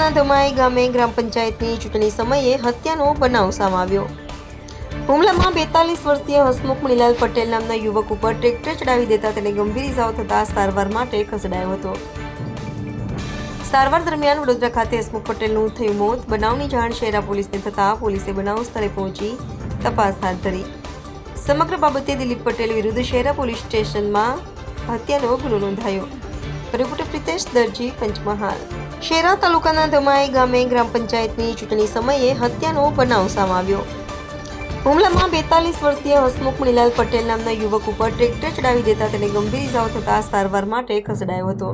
ધમાઈ ગામે ગ્રામ પંચાયતની ચૂંટણી સમયે હત્યાનો બનાવ સામે આવ્યો. હુમલામાં બેતાલીસ વર્ષીય હસમુખ મણીલાલ પટેલ નામના યુવક ઉપર ટ્રેક્ટર ચડાવી દેતા તેને ગંભીર ઇજાઓ થતા સારવાર માટે ખસેડાયો હતો. સારવાર દરમિયાન વડોદરા ખાતે હસમુખ પટેલનું થયું મોત. બનાવની જાણ શહેરા પોલીસને થતાં પોલીસે બનાવ સ્થળે પહોંચી તપાસ હાથ ધરી. સમગ્ર બાબતે દિલીપ પટેલ વિરુદ્ધ શહેરા પોલીસ સ્ટેશનમાં હત્યાનો ગુનો નોંધાયો. રિપોર્ટર પ્રિતેશ દરજી, પંચમહાલ. શેરા તાલુકાના ધમાઈ ગામે ગ્રામ પંચાયતની ચૂંટણી સમયે હત્યાનો બનાવ સામે આવ્યો. હુમલામાં બેતાલીસ વર્ષીય હસમુખ મણીલાલ પટેલ નામના યુવક ઉપર ટ્રેક્ટર ચડાવી દેતા તેને ગંભીર ઇજાઓ થતા સારવાર માટે ખસેડાયો હતો.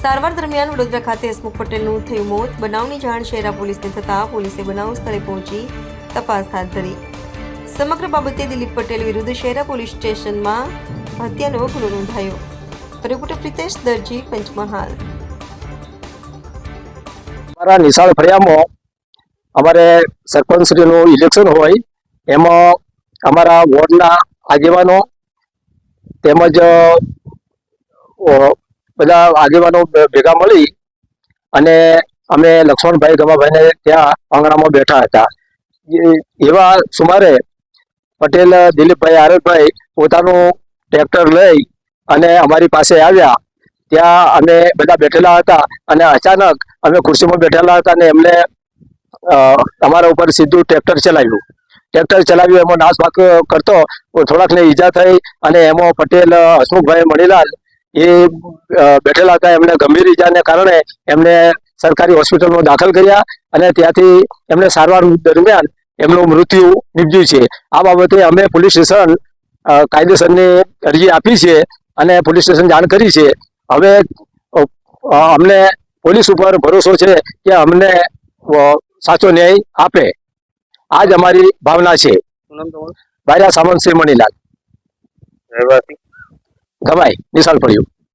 સારવાર દરમિયાન વડોદરા ખાતે હસમુખ પટેલનું થયું મોત. બનાવની જાણ શહેરા પોલીસને થતાં પોલીસે બનાવ સ્થળે પહોંચી તપાસ હાથ ધરી. સમગ્ર બાબતે દિલીપ પટેલ વિરુદ્ધ શહેરા પોલીસ સ્ટેશનમાં હત્યાનો ગુનો નોંધાયો. રિપોર્ટર પ્રિતેશ દરજી, પંચમહાલ. અમારા નિશાળ ફળિયામાં અમારે સરપંચશ્રીનું ઇલેક્શન હોય, એમાં અમારા વોર્ડના આગેવાનો તેમજ બધા આગેવાનો ભેગા મળી અને અમે લક્ષ્મણભાઈ ગમાભાઈને ત્યાં આંગણામાં બેઠા હતા. એવા સુમારે પટેલ, દિલીપભાઈ આરતભાઈ પોતાનું ટ્રેક્ટર લઈ અને અમારી પાસે આવ્યા. ત્યાં અમે બધા બેઠેલા હતા અને અચાનક અમે ખુરશીમાં બેઠેલા હતા અને એમને અમારા ઉપર સીધું ટ્રેક્ટર ચલાવ્યું. ટ્રેક્ટર ચલાવ્યું, એમાં નાસભાગ કરતો થોડાકને ઈજા થઈ અને એમાં પટેલ, હસમુખભાઈ મણીલાલ એ બેઠેલા હતા. એમને ગંભીર ઈજાને કારણે એમને સરકારી હોસ્પિટલમાં દાખલ કર્યા અને ત્યાંથી એમને સારવાર દરમિયાન એમનું મૃત્યુ નીપજ્યું છે. આ બાબતે અમે પોલીસ સ્ટેશન કાયદેસરની અરજી આપી છે અને પોલીસ સ્ટેશન જાણ કરી છે. હવે અમને પોલીસ ઉપર ભરોસો છે કે અમને સાચો ન્યાય આપે. આ જ અમારી ભાવના છે. બાર્યા સામંત શ્રી મણીલાલ. ગવાય નિશાળ પડ્યું.